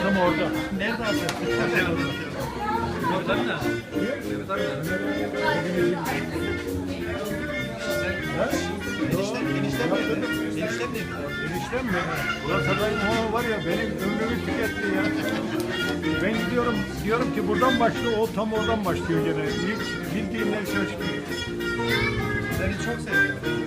Adam orada. Nerede atıyorsun? Orada mı? Orada mı? Eniştem, nerede? Eniştem nerede? Eniştem mi? Ulan Sadayım o var ya benim ömrümü tüketti ya. Ben gidiyorum diyorum ki buradan başlıyor o tam oradan başlıyor gene. Hiç bildiğinden şaşkın. Seni çok seviyorum.